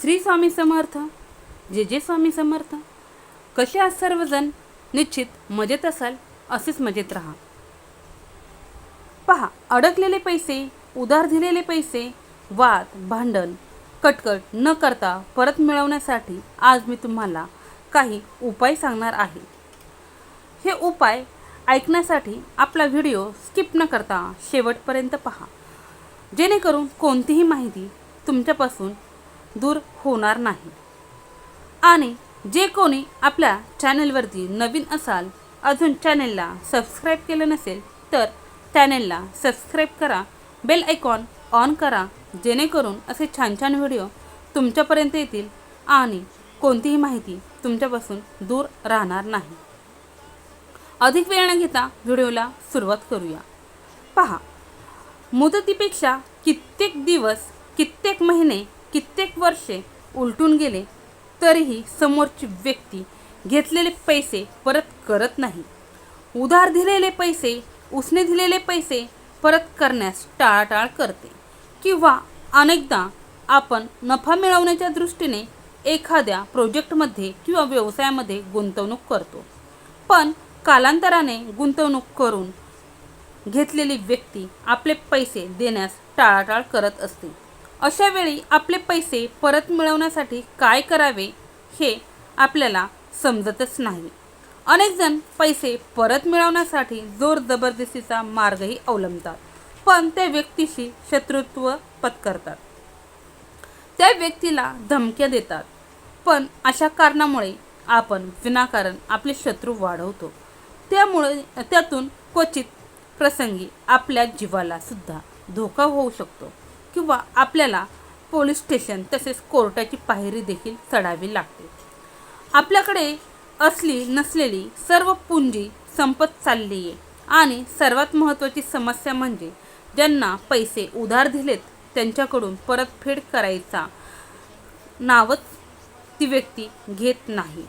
श्री स्वामी समर्थ. जे जे स्वामी समर्थ. कसे आज सर्वजण निश्चित मजेत असाल असेच मजेत राहा. पहा अडकलेले पैसे उधार दिलेले पैसे वाद भांडण कटकट न करता परत मिळवण्यासाठी आज मी तुम्हाला काही उपाय सांगणार आहे. हे उपाय ऐकण्यासाठी आपला व्हिडिओ स्किप न करता शेवटपर्यंत पहा. जेणेकरून कोणतीही माहिती तुमच्यापासून दूर होणार नाही. आणि जे कोणी आपल्या चॅनलवरती नवीन असाल अजून चॅनेलला सबस्क्राईब केलं नसेल तर चॅनलला सबस्क्राईब करा बेल आयकॉन ऑन करा जेणेकरून असे छान छान व्हिडिओ तुमच्यापर्यंत येतील आणि कोणतीही माहिती तुमच्यापासून दूर राहणार नाही. अधिक वेळ न घेता व्हिडिओला सुरुवात करूया. पहा मुदतीपेक्षा कित्येक दिवस कित्येक महिने कित्येक वर्षे उलटून गेले तरीही समोरची व्यक्ती घेतलेले पैसे परत करत नाही. उधार दिलेले पैसे उसने दिलेले पैसे परत करण्यास टाळाटाळ करते. किंवा अनेकदा आपण नफा मिळवण्याच्या दृष्टीने एखाद्या प्रोजेक्टमध्ये किंवा व्यवसायामध्ये गुंतवणूक करतो. पण कालांतराने गुंतवणूक करून घेतलेली व्यक्ती आपले पैसे देण्यास टाळाटाळ करत असते. अशा वेळी आपले पैसे परत मिळवण्यासाठी काय करावे हे आपल्याला समजतच नाही. अनेकजण पैसे परत मिळवण्यासाठी जोर जबरदस्तीचा मार्गही अवलंबतात पण त्या व्यक्तीशी शत्रुत्व पत्करतात. त्या व्यक्तीला धमक्या देतात पण अशा कारणामुळे आपण विनाकारण आपले शत्रू वाढवतो. त्यामुळे त्यातून क्वचित प्रसंगी आपल्या जीवाला सुद्धा धोका होऊ शकतो. किंवा आपल्याला पोलीस स्टेशन तसेच कोर्टाची पायरी देखील चढावी लागते. आपल्याकडे असली नसलेली सर्व पुंजी संपत चालली आहे आणि सर्वात महत्त्वाची समस्या म्हणजे ज्यांना पैसे उधार दिलेत त्यांच्याकडून परतफेड करायचा नावच ती व्यक्ती घेत नाही.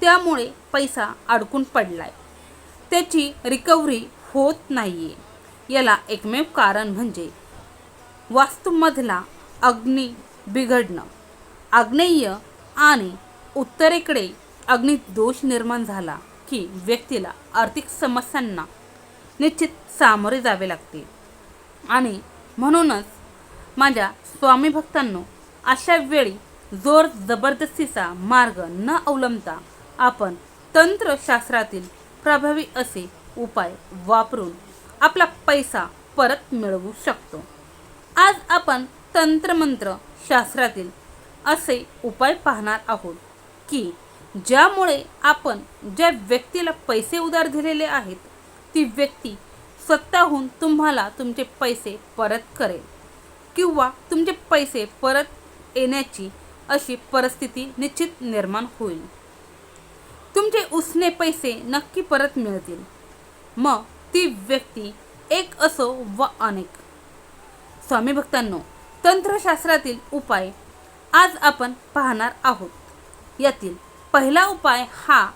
त्यामुळे पैसा अडकून पडलाय. त्याची रिकव्हरी होत नाही आहे याला एकमेव कारण म्हणजे वास्तूमधला अग्नी बिघडणं. आग्नेय आणि उत्तरेकडे अग्निदोष निर्माण झाला की व्यक्तीला आर्थिक समस्यांना निश्चित सामोरे जावे लागते. आणि म्हणूनच माझ्या स्वामी भक्तांनो अशा वेळी जोर जबरदस्तीचा मार्ग न अवलंबता आपण तंत्रशास्त्रातील प्रभावी असे उपाय वापरून आपला पैसा परत मिळवू शकतो. आज आपण तंत्रमंत्र शास्त्रातील असे उपाय पाहणार आहोत की ज्यामुळे आपण ज्या व्यक्तीला पैसे उधार दिलेले आहेत ती व्यक्ती स्वतःहून तुम्हाला तुमचे पैसे परत करेल किंवा तुमचे पैसे परत येण्याची अशी परिस्थिती निश्चित निर्माण होईल. तुमचे उसने पैसे नक्की परत मिळतील. मग ती व्यक्ती एक असो व अनेक. स्वामी भक्तांनो तंत्रशास्त्रातील उपाय आज आपण पाहणार आहोत. यातील पहिला उपाय हा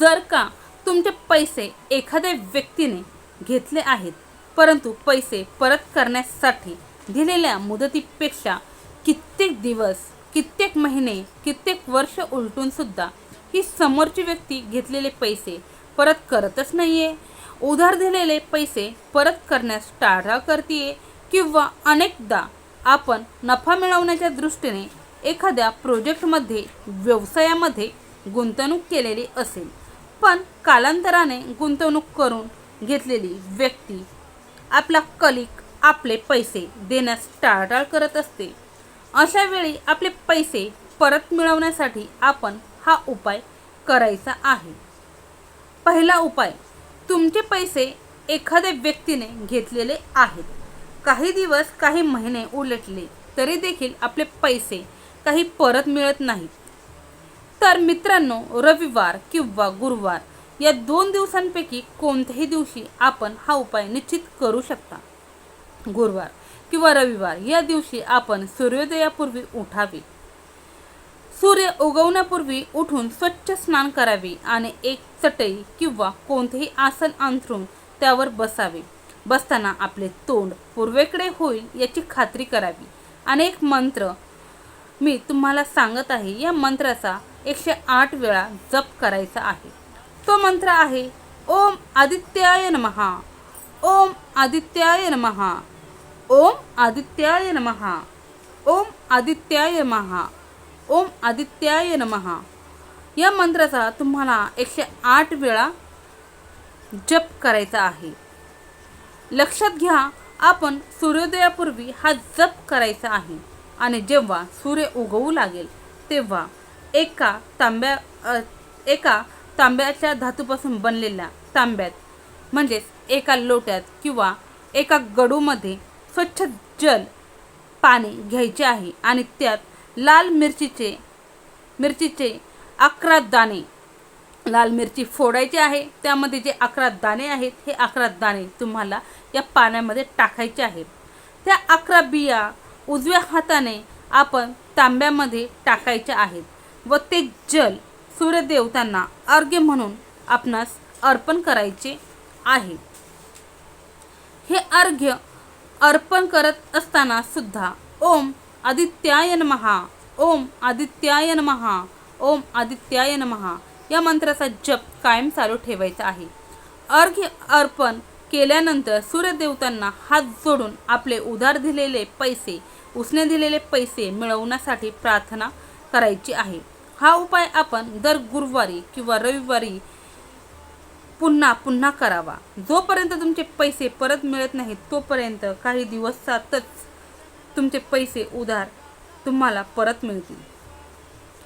जर का तुमचे पैसे एखाद्या व्यक्तीने घेतले आहेत परंतु पैसे परत करण्यासाठी दिलेल्या मुदतीपेक्षा कित्येक दिवस कित्येक महिने कित्येक वर्ष उलटूनसुद्धा ही समोरची व्यक्ती घेतलेले पैसे परत करतच नाही आहे उधार दिलेले पैसे परत करण्यास टाळाटाळ करते किंवा अनेकदा आपण नफा मिळवण्याच्या दृष्टीने एखाद्या प्रोजेक्टमध्ये व्यवसायामध्ये गुंतवणूक केलेली असेल. पण कालांतराने गुंतवणूक करून घेतलेली व्यक्ती आपला कलिक आपले पैसे देण्यास टाळाटाळ करत असते. अशा वेळी आपले पैसे परत मिळवण्यासाठी आपण हा उपाय करायचा आहे. पहिला उपाय तुमचे पैसे एखाद्या व्यक्तीने घेतलेले आहेत. काही दिवस काही महिने उलटले तरी देखील आपले पैसे काही परत मिळत नाहीत. तर मित्रांनो रविवार किंवा गुरुवार या दोन दिवसांपैकी कोणत्याही दिवशी आपण हा उपाय निश्चित करू शकता. गुरुवार किंवा रविवार या दिवशी आपण सूर्योदयापूर्वी उठावे. सूर्य उगवण्यापूर्वी उठून स्वच्छ स्नान करावे आणि एक चटई किंवा कोणतेही आसन अंथरून त्यावर बसावे. बसताना आपले तोंड पूर्वेकडे होईल याची खात्री करावी. आणि एक मंत्र मी तुम्हाला सांगत आहे. या मंत्राचा एकशे आठ वेळा जप करायचा आहे. तो मंत्र आहे ओम आदित्याय नमहा ओम आदित्याय नमहा ओम आदित्याय नमहा ओम आदित्याय महा ओम आदित्याय नमहा या मंत्राचा तुम्हाला एकशे आठ वेळा जप करायचा आहे. लक्षात घ्या आपण सूर्योदयापूर्वी हा जप करायचा आहे. आणि जेव्हा सूर्य उगवू लागेल तेव्हा एका तांब्या एका तांब्याच्या धातूपासून बनलेल्या तांब्यात म्हणजेच एका लोट्यात किंवा एका गडूमध्ये स्वच्छ जल पाणी घ्यायचे आहे. आणि त्यात लाल मिरचीचे मिरचीचे अकरा दाणे लाल मिरची फोडायची आहे त्यामध्ये जे अकरा दाणे आहेत हे अकरा दाणे तुम्हाला या पाण्यामध्ये टाकायचे आहेत. त्या अकरा बिया उजव्या हाताने आपण तांब्यामध्ये टाकायच्या आहेत व ते जल सूर्यदेवतांना अर्घ्य म्हणून आपणास अर्पण करायचे आहे. हे अर्घ्य अर्पण करत असताना सुद्धा ओम आदित्याय नमहा ओम आदित्याय नमहा ओम आदित्याय नमहा या मंत्राचा जप कायम चालू ठेवायचा आहे. अर्घ्य अर्पण केल्यानंतर सूर्यदेवतांना हात जोडून आपले उधार दिलेले पैसे उसने दिलेले पैसे मिळवण्यासाठी प्रार्थना करायची आहे. हा उपाय आपण दर गुरुवारी किंवा रविवारी पुन्हा पुन्हा करावा. जोपर्यंत तुमचे पैसे परत मिळत नाहीत तोपर्यंत काही दिवसातच तुमचे पैसे उधार तुम्हाला परत मिळतील.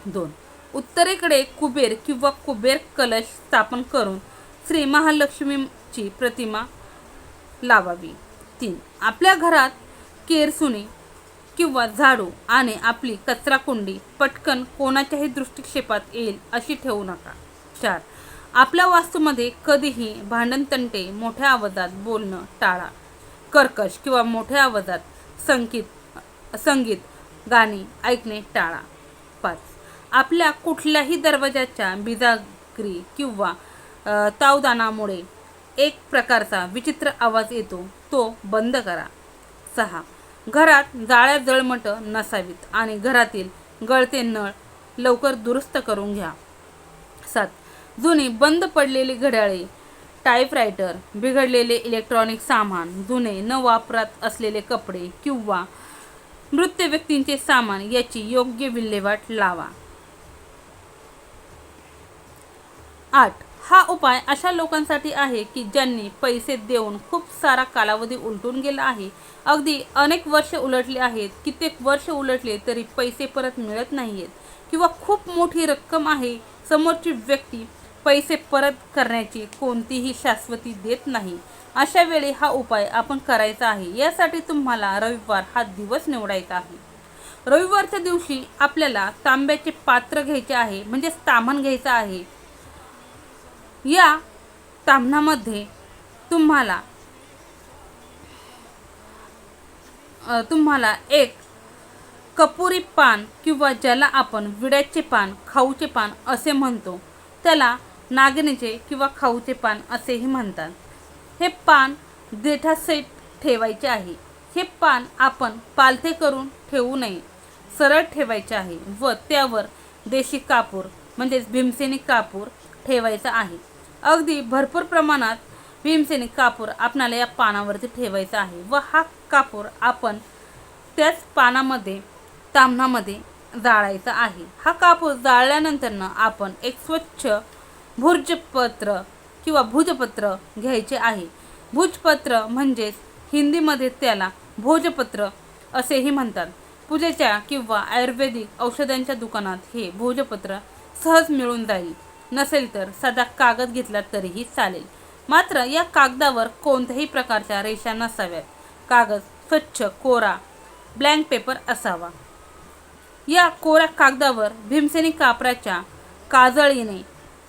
दोन. उत्तरेकडे कुबेर किंवा कुबेर कलश स्थापन करून श्री महालक्ष्मीची प्रतिमा लावावी. तीन आपल्या घरात केरसुनी किंवा झाडू आणि आपली कचरा कुंडी पटकन कोणाच्याही दृष्टिक्षेपात येईल अशी ठेवू नका. चार आपल्या वास्तूमध्ये कधीही भांडणतंटे मोठ्या आवाजात बोलणं टाळा. कर्कश किंवा मोठ्या आवाजात संगीत संगीत गाणी ऐकणे टाळा. पाच आपल्या कुठल्याही दरवाजाच्या बिजागरी किंवा तावदानामुळे एक प्रकारचा विचित्र आवाज येतो. तो बंद करा. सहा. घरात जाळ्या जळमट नसावीत आणि घरातील गळते नळ लवकर दुरुस्त करून घ्या. सात. जुनी बंद पडलेली घड्याळे टाईपरायटर बिघडलेले इलेक्ट्रॉनिक सामान जुने न वापरात असलेले कपडे किंवा मृत व्यक्तींचे सामान याची योग्य विल्हेवाट लावा. आठ. हा उपाय अशा लोकांसाठी आहे की ज्यांनी पैसे देऊन खूप सारा कालावधी उलटून गेला आहे. अगदी अनेक वर्ष उलटली आहेत. कित्येक वर्ष उलटले तरी पैसे परत मिळत नाही आहेत किंवा खूप मोठी रक्कम आहे. समोरची व्यक्ती पैसे परत करण्याची कोणतीही शाश्वती देत नाही. अशा वेळी हा उपाय आपण करायचा आहे. यासाठी तुम्हाला रविवार हा दिवस निवडायचा आहे. रविवारच्या दिवशी आपल्याला तांब्याचे पात्र घ्यायचे आहे. म्हणजेच तामण घ्यायचं आहे. या ताम्हणामध्ये तुम्हाला तुम्हाला एक कपुरी पान किंवा ज्याला आपण विड्याचे पान खाऊचे पान असे म्हणतो त्याला नागणीचे किंवा खाऊचे पान असेही म्हणतात. हे पान देठासहित ठेवायचे आहे. हे पान आपण पालथे करून ठेवू नये. सरळ ठेवायचे आहे व त्यावर देशी कापूर म्हणजेच भीमसेनी कापूर ठेवायचा आहे. अगदी भरपूर प्रमाणात भीमसेनी कापूर आपणाला या पानावरती ठेवायचा आहे व हा कापूर आपण त्याच पानामध्ये तांबणामध्ये जाळायचा आहे. हा कापूर जाळल्यानंतरनं आपण एक स्वच्छ भुर्जपत्र किंवा भुजपत्र घ्यायचे आहे. भुजपत्र म्हणजेच हिंदीमध्ये त्याला भोजपत्र असेही म्हणतात. पूजेच्या किंवा आयुर्वेदिक औषधांच्या दुकानात हे भोजपत्र सहज मिळून जाईल. नसेल तर साधा कागद घेतला तरीही चालेल. मात्र या कागदावर कोणत्याही प्रकारच्या रेषा नसाव्यात. कागद स्वच्छ कोरा ब्लँक पेपर असावा. या कोऱ्या कागदावर भीमसेनी कापराच्या काजळीने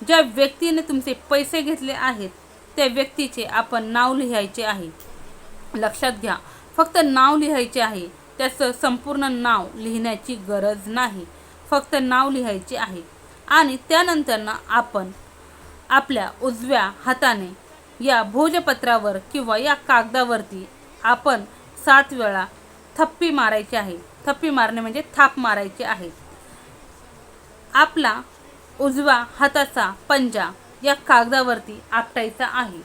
ज्या व्यक्तीने तुमचे पैसे घेतले आहेत त्या व्यक्तीचे आपण नाव लिहायचे आहे. लक्षात घ्या फक्त नाव लिहायचे आहे त्याचं संपूर्ण नाव लिहिण्याची गरज नाही. फक्त नाव लिहायचे आहे. आणि त्यानंतरनं आपण आपल्या उजव्या हाताने या भोजपत्रावर किंवा या कागदावरती आपण सात वेळा थप्पी मारायची आहे. थप्पी मारणे म्हणजे थाप मारायची आहे. आपला उजवा हाताचा पंजा या कागदावरती आपटायचा आहे.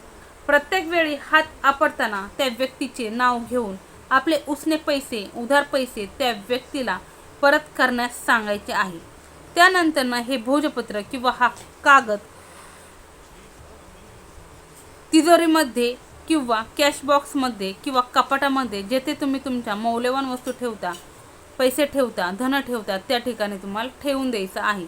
प्रत्येक वेळी हात आपटताना त्या व्यक्तीचे नाव घेऊन आपले उसने पैसे उधार पैसे त्या व्यक्तीला परत करण्यास सांगायचे आहे. त्यानंतर हे भोजपत्र किंवा हा कागद तिजोरीमध्ये किंवा कॅश बॉक्समध्ये किंवा कपाटामध्ये जेथे तुम्ही तुमच्या मौल्यवान वस्तू ठेवता पैसे ठेवता धन ठेवता त्या ठिकाणी तुम्हाला ठेवून द्यायचं आहे.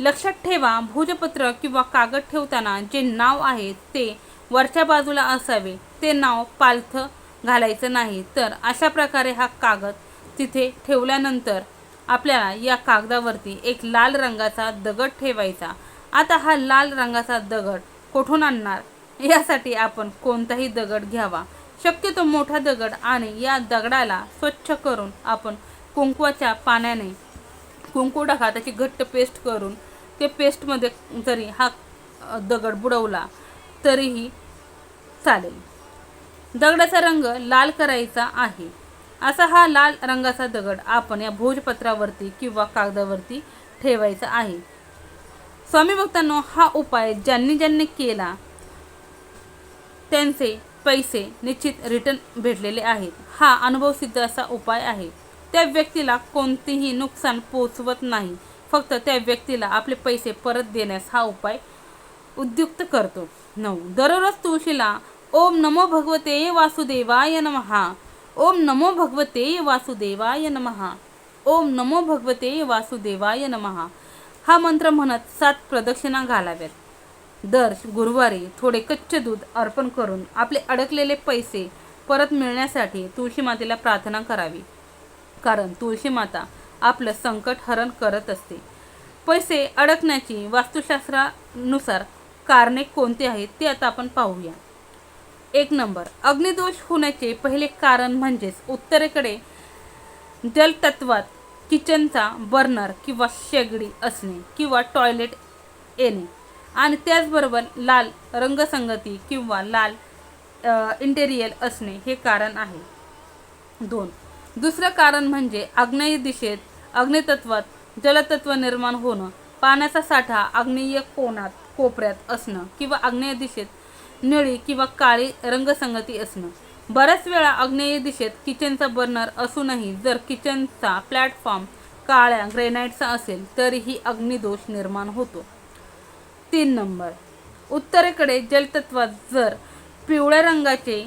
लक्षात ठेवा भोजपत्र किंवा कागद ठेवताना जे नाव आहे ते वरच्या बाजूला असावे. ते नाव पालथ घालायचं नाही. तर अशा प्रकारे हा कागद तिथे ठेवल्यानंतर आपल्याला या कागदावरती एक लाल रंगाचा दगड ठेवायचा. आता हा लाल रंगाचा दगड कुठून आणणार? यासाठी आपण कोणताही दगड घ्यावा. शक्यतो मोठा दगड आणि या दगडाला स्वच्छ करून आपण कुंकवाच्या पाण्याने कुंकू टाका. त्याची घट्ट पेस्ट करून ते पेस्टमध्ये जरी हा दगड बुडवला तरीही चालेल. दगडाचा रंग लाल करायचा आहे. असा हा लाल रंगाचा दगड आपण या भोजपत्रावरती किंवा कागदावरती ठेवायचा आहे. स्वामी भक्तांनो हा उपाय ज्यांनी ज्यांनी केला त्यांचे पैसे निश्चित रिटर्न भेटलेले आहेत. हा अनुभव सिद्ध असा उपाय आहे. त्या व्यक्तीला कोणतेही नुकसान पोचवत नाही. फक्त त्या व्यक्तीला आपले पैसे परत देण्यास हा उपाय उद्युक्त करतो. नऊ. दररोज तुळशीला ओम नमो भगवते वासुदेवाय नमहा. ओम नमो भगवते वासुदेवाय नमहा ओम नमो भगवते वासुदेवाय नमहा हा मंत्र म्हणत सात प्रदक्षिणा घालाव्यात. दर गुरुवारी थोडे कच्चे दूध अर्पण करून आपले अडकलेले पैसे परत मिळण्यासाठी तुळशी मातेला प्रार्थना करावी. कारण तुळशी माता आपलं संकट हरण करत असते. पैसे अडकण्याची वास्तुशास्त्रानुसार कारणे कोणती आहेत ते आता आपण पाहूया. एक नंबर. अग्निदोष होण्याचे पहिले कारण म्हणजेच उत्तरेकडे जलतत्वात किचनचा बर्नर किंवा शेगडी असणे किंवा टॉयलेट येणे. आणि त्याचबरोबर लाल रंगसंगती किंवा लाल इंटेरियल असणे हे कारण आहे. दोन. दुसरं कारण म्हणजे आग्नेय दिशेत अग्नितत्वात जलतत्व निर्माण होणं. पाण्याचा साठा आग्नेय कोणात कोपऱ्यात असणं किंवा आग्नेय दिशेत निळी किंवा काळी रंगसंगती असणं. बऱ्याच वेळा आग्नेय दिशेत किचनचा बर्नर असूनही जर किचनचा प्लॅटफॉर्म काळ्या ग्रेनाईटचा असेल तरीही अग्निदोष निर्माण होतो. तीन नंबर. उत्तरेकडे जलतत्वात जर पिवळ्या रंगाचे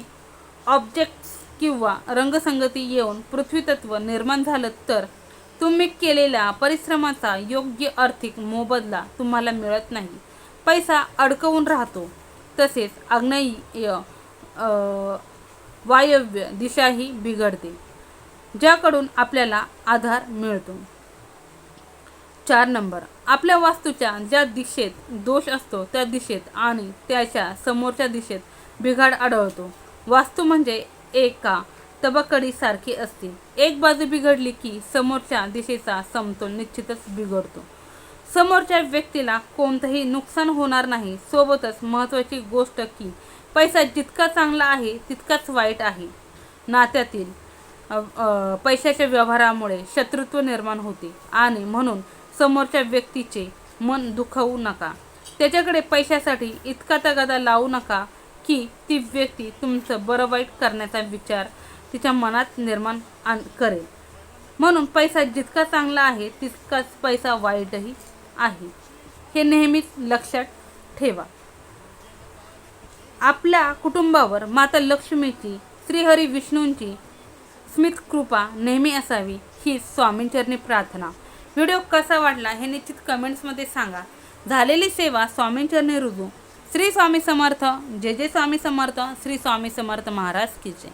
ऑब्जेक्ट्स किंवा रंगसंगती येऊन पृथ्वीतत्व निर्माण झालं तर तुम्ही केलेल्या परिश्रमाचा योग्य आर्थिक मोबदला तुम्हाला मिळत नाही. पैसा अडकवून राहतो. तसेच आग्नेय वायव्य दिशाही बिघडते ज्याकडून आपल्याला आधार मिळतो. चार नंबर. आपल्या वास्तूच्या ज्या दिशेत दोष असतो त्या दिशेत आणि त्याच्या समोरच्या दिशेत बिघाड आढळतो. वास्तू म्हणजे एका तबकडीसारखी असते. एक बाजू बिघडली की समोरच्या दिशेचा समतोल निश्चितच बिघडतो. समोरच्या व्यक्तीला कोणतंही नुकसान होणार नाही. सोबतच महत्त्वाची गोष्ट की पैसा जितका चांगला आहे तितकाच वाईट आहे. नात्यातील पैशाच्या व्यवहारामुळे शत्रुत्व निर्माण होते. आणि म्हणून समोरच्या व्यक्तीचे मन दुखवू नका. त्याच्याकडे पैशासाठी इतका तगादा लावू नका की ती व्यक्ती तुमचं बरं वाईट करण्याचा विचार तिच्या मनात निर्माण आण- करेल. म्हणून पैसा जितका चांगला आहे तितकाच पैसा वाईटही आहे. हे नेहमीच लक्षात ठेवा. आपल्या कुटुंबावर माता लक्ष्मीची श्रीहरी विष्णूंची स्मित कृपा नेहमी असावी ही स्वामींचरणी प्रार्थना. व्हिडिओ कसा वाटला हे निश्चित कमेंट्समध्ये सांगा. झालेली सेवा स्वामींचरणी रुजू. श्री स्वामी समर्थ जय जय स्वामी समर्थ श्री स्वामी समर्थ महाराज की जय.